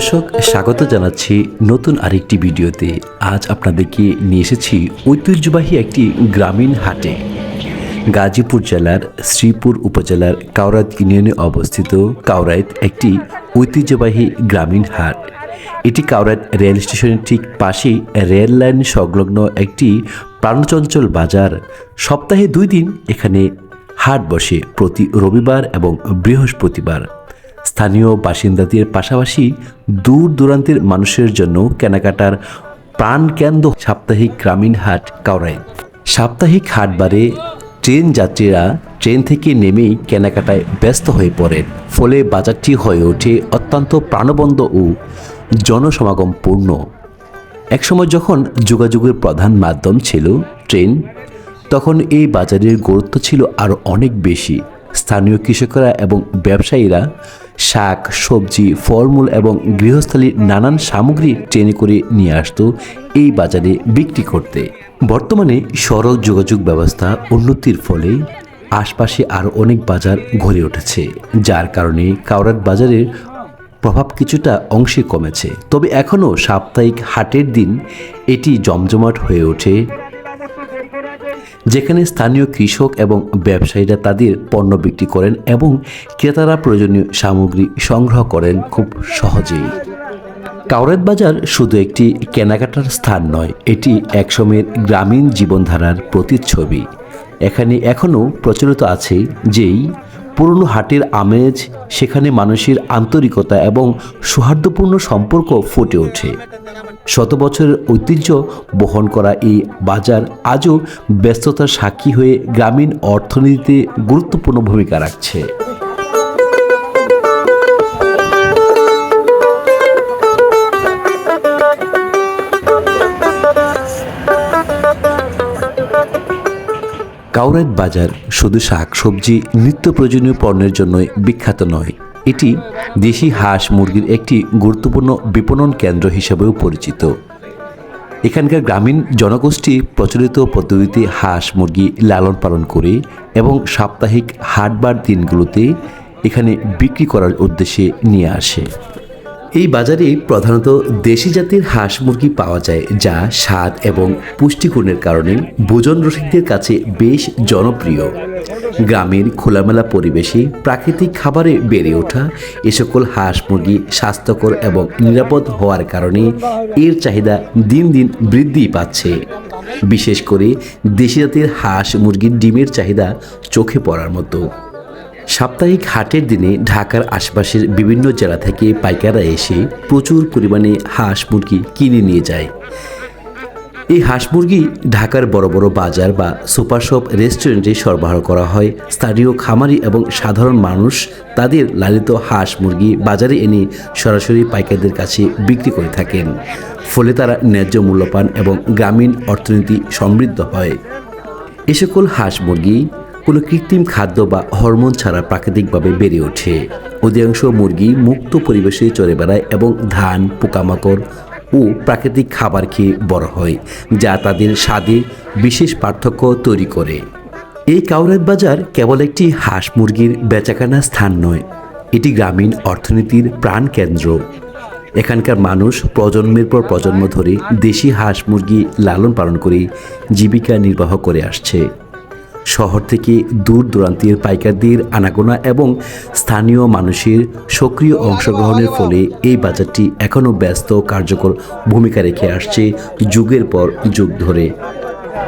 দর্শক, স্বাগত জানাচ্ছি নতুন আরেকটি ভিডিওতে। আজ আপনাদেরকে নিয়ে এসেছি ঐতিহ্যবাহী একটি গ্রামীণ হাটে। গাজীপুর জেলার শ্রীপুর উপজেলার কাউরাত ইউনিয়নে অবস্থিত কাউরাইত একটি ঐতিহ্যবাহী গ্রামীণ হাট। এটি কাউরাত রেল স্টেশনের ঠিক পাশেই রেল লাইন সংলগ্ন একটি প্রাণচঞ্চল বাজার। সপ্তাহে দুই দিন এখানে হাট বসে প্রতি রবিবার এবং বৃহস্পতিবার। স্থানীয় বাসিন্দাদের পাশাপাশি দূর দূরান্তের মানুষের জন্য কেনাকাটার প্রাণকেন্দ্র সাপ্তাহিক গ্রামীণ হাট কাউরাই। সাপ্তাহিক হাটবারে ট্রেন যাত্রীরা ট্রেন থেকে নেমেই কেনাকাটায় ব্যস্ত হয়ে পড়েন। ফলে বাজারটি হয়ে ওঠে অত্যন্ত প্রাণবন্ত ও জনসমাগমপূর্ণ। একসময় যখন যোগাযোগের প্রধান মাধ্যম ছিল ট্রেন, তখন এই বাজারের গুরুত্ব ছিল আরও অনেক বেশি। স্থানীয় কৃষকরা এবং ব্যবসায়ীরা শাক, সবজি, ফলমূল এবং গৃহস্থালীর নানান সামগ্রী ট্রেনে করে নিয়ে আসতো এই বাজারে বিক্রি করতে। বর্তমানে সড়ক যোগাযোগ ব্যবস্থা উন্নতির ফলে আশপাশে আরও অনেক বাজার গড়ে উঠেছে, যার কারণে কাউরাট বাজারের প্রভাব কিছুটা অংশে কমেছে। তবে এখনও সাপ্তাহিক হাটের দিন এটি জমজমাট হয়ে ওঠে যেখানে স্থানীয় কৃষক এবং ব্যবসায়ীরা তাদের পণ্য বিক্রি করেন এবং ক্রেতারা প্রয়োজনীয় সামগ্রী সংগ্রহ করেন খুব সহজেই। কাউরাত বাজার শুধু একটি কেনাকাটার স্থান নয়, এটি একসময়ের গ্রামীণ জীবনধারার প্রতিচ্ছবি। এখানে এখনও প্রচলিত আছে যেই পুরনো হাটের আমেজ, সেখানে মানুষের আন্তরিকতা এবং সৌহার্দ্যপূর্ণ সম্পর্ক ফুটে ওঠে। শত বছরের ঐতিহ্য বহন করা এই বাজার আজও ব্যস্ততার সাক্ষী হয়ে গ্রামীণ অর্থনীতিতে গুরুত্বপূর্ণ ভূমিকা রাখছে। কাউরাত বাজার শুধু শাকসবজি, নিত্য প্রয়োজনীয় পণ্যের জন্যই বিখ্যাত নয় এটি দেশি হাঁস মুরগির একটি গুরুত্বপূর্ণ বিপণন কেন্দ্র হিসেবেও পরিচিত। এখানকার গ্রামীণ জনগোষ্ঠী প্রচলিত পদ্ধতিতে হাঁস মুরগি লালন পালন করে এবং সাপ্তাহিক হাটবার দিনগুলোতে এখানে বিক্রি করার উদ্দেশ্যে নিয়ে আসে। এই বাজারে প্রধানত দেশি জাতের হাঁস মুরগি পাওয়া যায়, যা স্বাদ এবং পুষ্টিগুণের কারণে ভোজন রসিকদের কাছে বেশ জনপ্রিয়। গ্রামের খোলামেলা পরিবেশে প্রাকৃতিক খাবারে বেড়ে ওঠা এ সকল হাঁস মুরগি স্বাস্থ্যকর এবং নিরাপদ হওয়ার কারণে এর চাহিদা দিন দিন বৃদ্ধি পাচ্ছে। বিশেষ করে দেশি জাতের হাঁস মুরগির ডিমের চাহিদা চোখে পড়ার মতো। সাপ্তাহিক হাটের দিনে ঢাকার আশপাশের বিভিন্ন জেলা থেকে পাইকাররা এসে প্রচুর পরিমাণে হাঁস মুরগি কিনে নিয়ে যায়। এই হাঁস মুরগি ঢাকার বড় বড় বাজার বা সুপার শপ, রেস্টুরেন্টে সরবরাহ করা হয়। স্থানীয় খামারি এবং সাধারণ মানুষ তাদের লালিত হাঁস মুরগি বাজারে এনে সরাসরি পাইকারদের কাছে বিক্রি করে থাকেন। ফলে তারা ন্যায্য মূল্য পান এবং গ্রামীণ অর্থনীতি সমৃদ্ধ হয়। এ সকল হাঁস মুরগি কোনো কৃত্রিম খাদ্য বা হরমোন ছাড়া প্রাকৃতিকভাবে বেড়ে ওঠে। অধিকাংশ মুরগি মুক্ত পরিবেশে চড়ে বেড়ায় এবং ধান, পোকামাকড় ও প্রাকৃতিক খাবার খেয়ে বড় হয়, যা তাদের স্বাদে বিশেষ পার্থক্য তৈরি করে। এই কাউরাত বাজার কেবল একটি হাঁস মুরগির বেচাকেনা স্থান নয়, এটি গ্রামীণ অর্থনীতির প্রাণকেন্দ্র এখানকার মানুষ প্রজন্মের পর প্রজন্ম ধরে দেশি হাঁস মুরগি লালন পালন করে জীবিকা নির্বাহ করে আসছে। শহর থেকে দূর দূরান্তের পাইকারদের আনাগোনা এবং স্থানীয় মানুষের সক্রিয় অংশগ্রহণের ফলে এই বাজারটি এখনও ব্যস্ত কার্যকর ভূমিকা রেখে আসছে যুগের পর যুগ ধরে।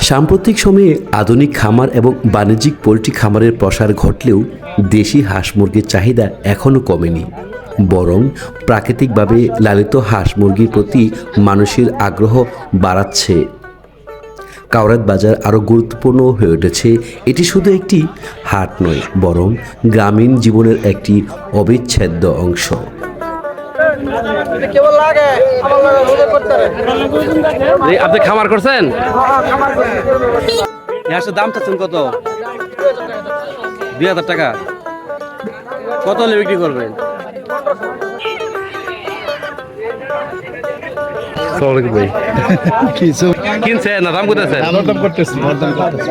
সাম্প্রতিক সময়ে আধুনিক খামার এবং বাণিজ্যিক পোলট্রি খামারের প্রসার ঘটলেও দেশি হাঁস মুরগির চাহিদা এখনও কমেনি। বরং প্রাকৃতিকভাবে লালিত হাঁস মুরগির প্রতি মানুষের আগ্রহ বাড়াচ্ছে। কাউরাত বাজার আরও গুরুত্বপূর্ণ হয়ে উঠেছে। এটি শুধু একটি হাট নয় বরং গ্রামীণ জীবনের একটি অবিচ্ছেদ্য অংশ। আপনি খামার করছেন? হাঁসের দাম চাচ্ছেন কত? দুই হাজার টাকা। কত হলে বিক্রি করবেন? কিনছেন না দাম করতেছেন দরদাম করতেছি।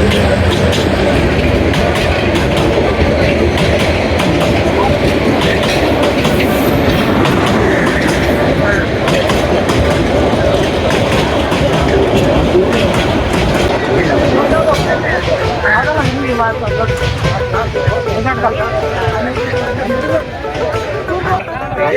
Thank you.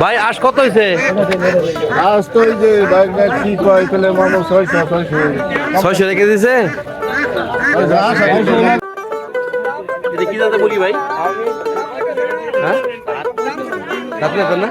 ভাই আজ কত হয়েছে আজ তো ওই যে ব্যাগ কি কয় তাহলে মানুষ ছয়শো ছয়শো। ছয়শো রেখে দিছে? আশা কি দাদা বলি ভাই? হ্যাঁ? আপনি আপনার